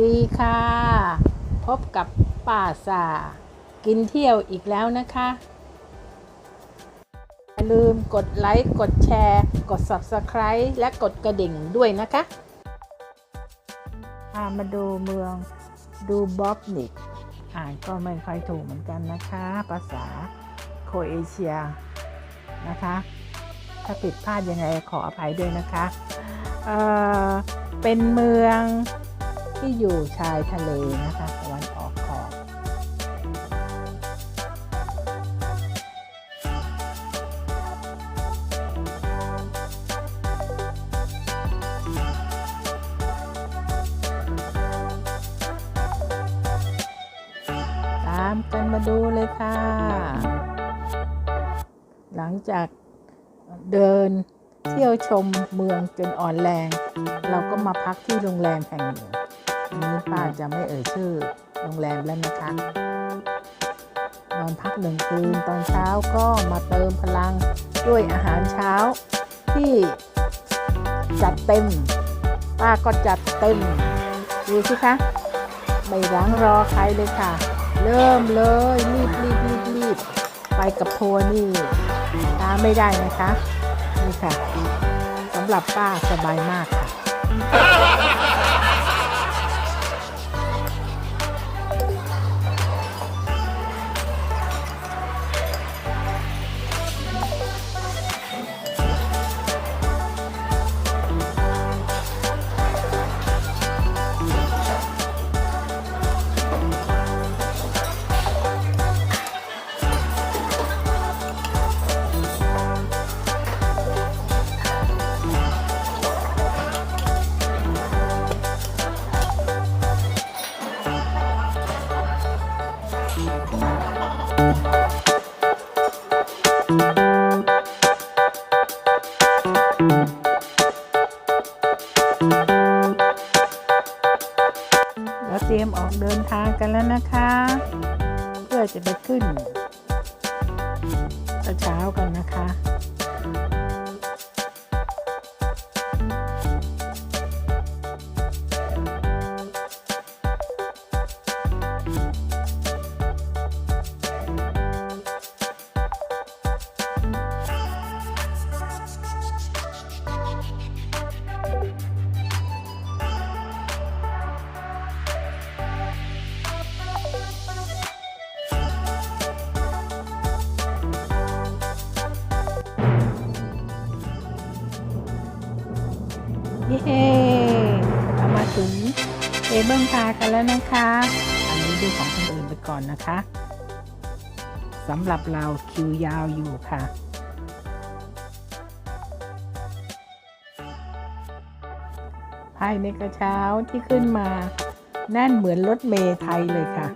ดีค่ะ พบกับป้าสากินเที่ยวอีกแล้วนะคะอย่าลืมกดไลค์กดแชร์ กด Subscribe และกดกระดิ่งด้วยนะคะพามาดูเมืองดูบอบนิก อ่านก็ไม่ค่อยถูกเหมือนกันนะคะ ภาษา โคเอเชียนะคะ ถ้าผิดพลาดยังไงขออภัยด้วยนะคะเเป็นเมืองที่อยู่ชายทะเลนะคะตะวันออกขอบตามกันมาดูเลยค่ะ หลังจากเดินเที่ยวชมเมืองจนอ่อนแรง เราก็มาพักที่โรงแรมแห่งหนึ่งนี้ป้าจะไม่เอ่ยชื่อโรงแรมแล้วนะคะนอนพักหนึ่งคืนตอนเช้าก็มาเติมพลังด้วยอาหารเช้าที่จัดเต็ม ป้าก็จัดเต็ม ดูสิคะไม่รังรอใครเลยค่ะ เริ่มเลยรีบรีบรีบรีบ ไปกับโพนี่ตาไม่ได้นะคะนี่ค่ะสำหรับป้าสบายมากค่ะ เย้เรามาถึงเอเบิลคากันแล้วนะคะ อันนี้ดูของคนอื่นไปก่อนนะคะสำหรับเราคิวยาวอยู่ค่ะภายในกระเช้าที่ขึ้นมา แน่นเหมือนรถเมล์ไทยเลยค่ะ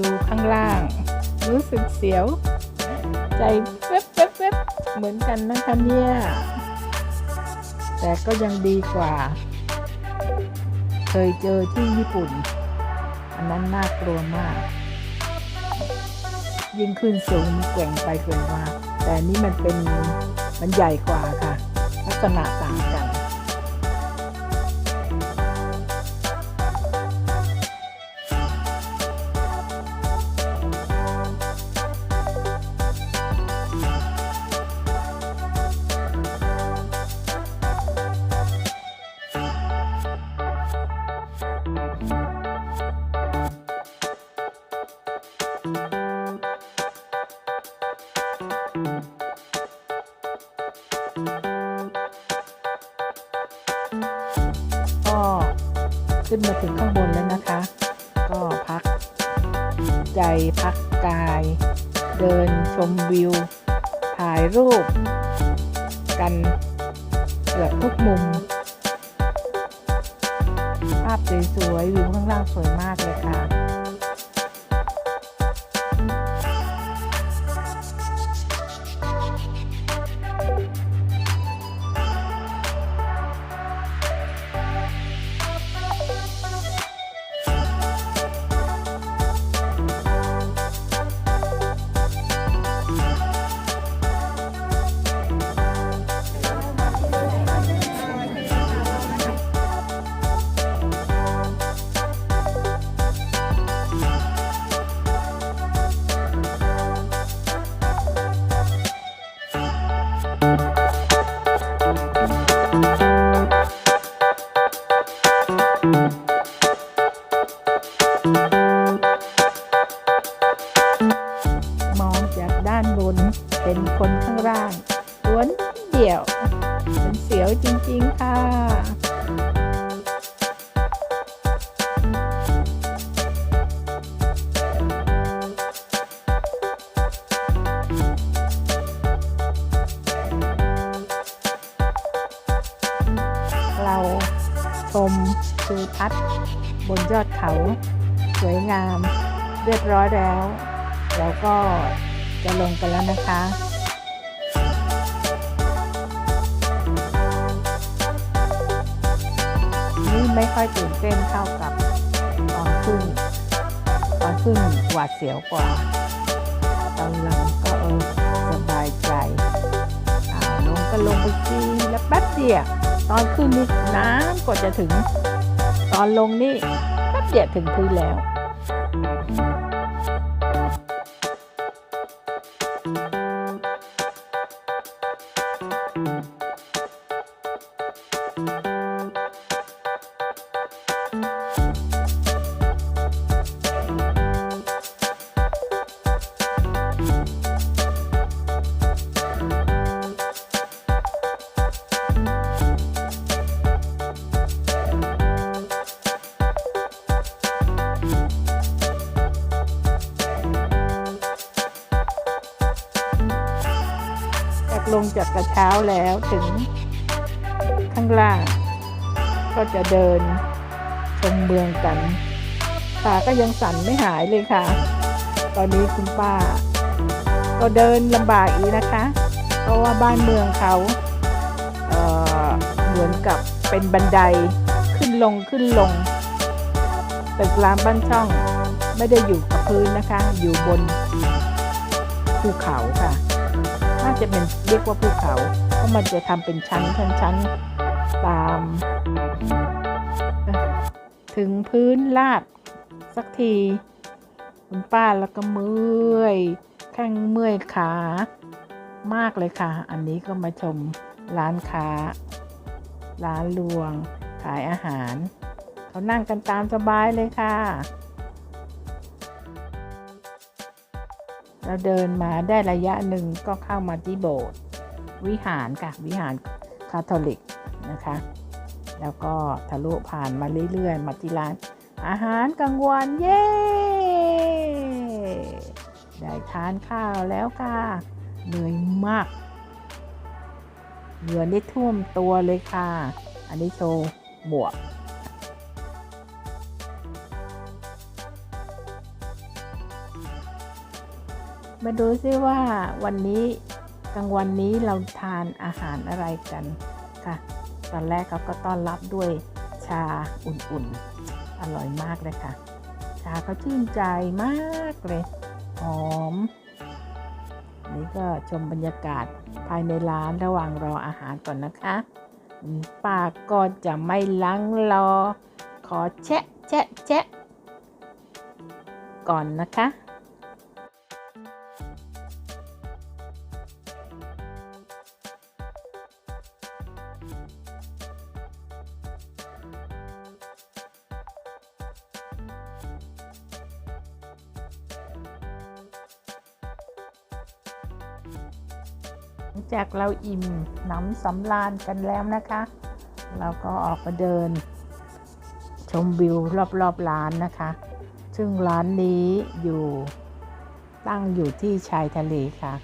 ดูข้างล่าง รู้สึกเสียว ใจเว็บเว็บเว็บเหมือนกันนะคะเนี่ย แต่ก็ยังดีกว่า เคยเจอที่ญี่ปุ่น อันนั้นน่ากลัวมาก ยิ่งขึ้นสูงแกว่งไปแกว่งมาแต่นนี้มันเป็นมันใหญ่กว่าค่ะ ลักษณะต่าง ขึ้นมาถึงข้างบนแล้วนะคะ ก็พักใจพักกาย เดินชมวิว ถ่ายรูป กันเกือบทุกมุม ภาพสวยๆวิวข้างล่างสวยมากเลยค่ะ ยวจริง ๆ ค่ะ เราชมทิวทัศน์บนยอดเขา สวยงาม เรียบร้อยแล้ว เราก็จะลงกันแล้วนะคะ ไม่ค่อยตื่นเต้นเท่ากับตอนขึ้นตอนขึ้นหวาดเสียวกว่า ตอนลงก็เออสบายใจอ้าลงก็ลงไปกีแล้วแป๊บเดียวตอนขึ้นนี่น้ำก็จะถึง ตอนลงนี่แป๊บเดียวถึงพื้นแล้ว จากกระเช้าแล้วถึงข้างล่าง ก็จะเดินชมเมืองกันขาก็ยังสั่นไม่หายเลยค่ะ ตอนนี้คุณป้า ก็เดินลำบากอีกนะคะ เพราะว่าบ้านเมืองเขาเเหมือนกับเป็นบันไดขึ้นลงขึ้นลงตึกรามบ้านช่องไม่ได้อยู่กับพื้นนะคะ อยู่บนภูเขาค่ะ จะเป็นเรียกว่าภูเขาเพราะมันจะทำเป็นชั้นชั้นชั้นตาม ถึงพื้นลาดสักทีคุณป้าแล้วก็เมื่อยแข้งเมื่อยขามากเลยค่ะ อันนี้ก็มาชมร้านค้า ร้านรวง ขายอาหาร เขานั่งกันตามสบายเลยค่ะ เราเดินมาได้ระยะหนึ่งก็เข้ามาที่โบสถ์วิหารค่ะวิหารคาทอลิกนะคะ แล้วก็ทะลุผ่านมาเรื่อยๆ มาที่ร้าน อาหารกลางวันเย้ได้ทานข้าวแล้วค่ะเหนื่อยมากเหงื่อได้ท่วมตัวเลยค่ะ อันนี้โชว์หมวก มาดูซิว่าวันนี้กลางวันนี้เราทานอาหารอะไรกันค่ะ ตอนแรกเขาก็ต้อนรับด้วยชาอุ่นๆ อร่อยมากเลยค่ะ ชาเขาชื่นใจมากเลยหอม นี่ก็ชมบรรยากาศภายในร้านระหว่างรออาหารก่อนนะคะปาก็จะไม่ลังรอ ขอแชะแชะแชะก่อนนะคะ หลังจากเราอิ่มหนำสำราญกันแล้วนะคะ เราก็ออกมาเดิน ชมวิวรอบๆร้านนะคะ ซึ่งร้านนี้อยู่ตั้งอยู่ที่ชายทะเลค่ะ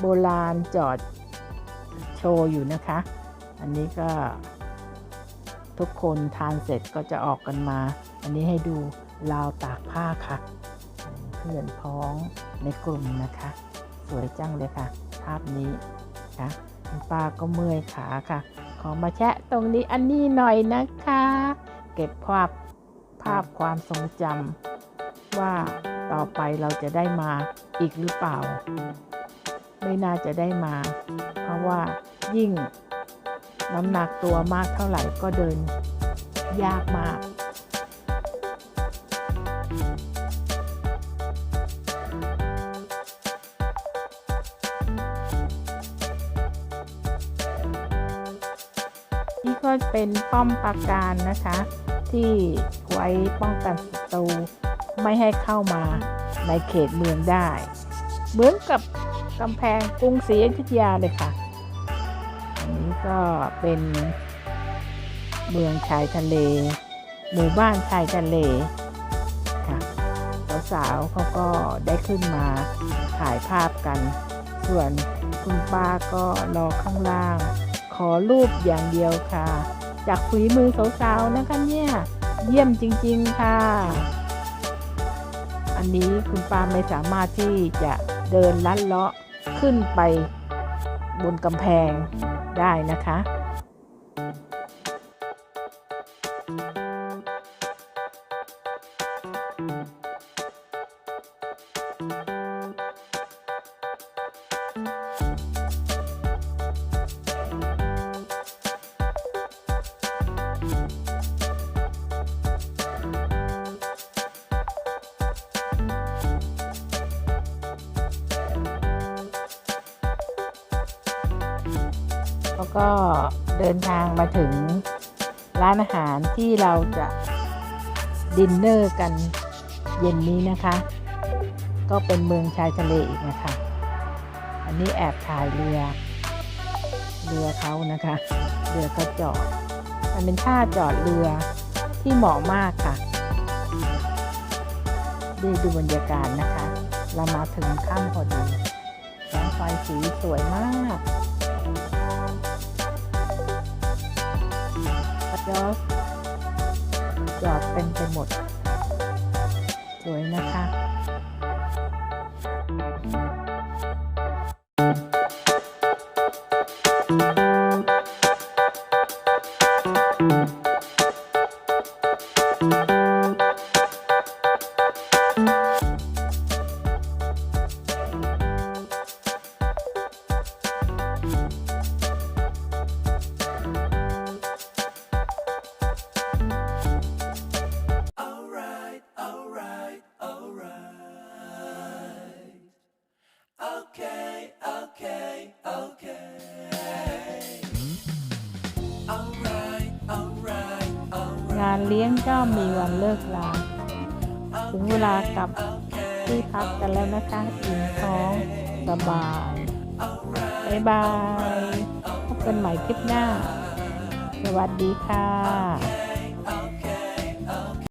โบราณจอดโชว์อยู่นะคะ อันนี้ก็ทุกคนทานเสร็จก็จะออกกันมา อันนี้ให้ดูราวตากผ้าค่ะ พื่อนพ้องในกลุ่มนะคะ สวยจังเลยค่ะ ภาพนี้ค่ะคุณป้าก็เมื่อยขาค่ะ ขอมาแชะตรงนี้อันนี้หน่อยนะคะ เก็บภาพภาพความทรงจำว่าต่อไปเราจะได้มาอีกหรือเปล่า ไม่น่าจะได้มา เพราะว่ายิ่งน้ำหนักตัวมากเท่าไหร่ก็เดินยากมาก นี่ก็เป็นป้อมปราการนะคะ ที่ไว้ป้องกันศัตรูไม่ให้เข้ามาในเขตเมืองได้ เหมือนกับกำแพงกรุงศรีอยุธยาเลยค่ะ อันนี้ก็เป็นเมืองชายทะเล หมู่บ้านชายทะเลค่ะสาวๆเขาก็ได้ขึ้นมาถ่ายภาพกัน ส่วนคุณป้าก็รอข้างล่าง ขอรูปอย่างเดียวค่ะ จากฝีมือสาวๆนะคะเนี่ย เยี่ยมจริงๆค่ะ อันนี้คุณปาไม่สามารถที่จะเดินลัดเลาะขึ้นไปบนกำแพงได้นะคะ ก็เดินทางมาถึงร้านอาหารที่เราจะดินเนอร์กันเย็นนี้นะคะ ก็เป็นเมืองชายทะเลอีกนะคะ อันนี้แอบถ่ายเรือ เรือเขานะคะ เรือก็จอด มันเป็นท่าจอดเรือที่เหมาะมากค่ะด้ดูบรรยากาศนะคะ เรามาถึงค่ำพอดีแสงไฟสีสวยมาก ยอสจอดเป็นไปหมด สวยนะคะ เลี้ยงก็มีวันเลิกลา ถึงเวลากลับที่พักกันแล้วนะคะอิ่มท้องสบายบายบาย พบกันใหม่คลิปหน้า สวัสดีค่ะ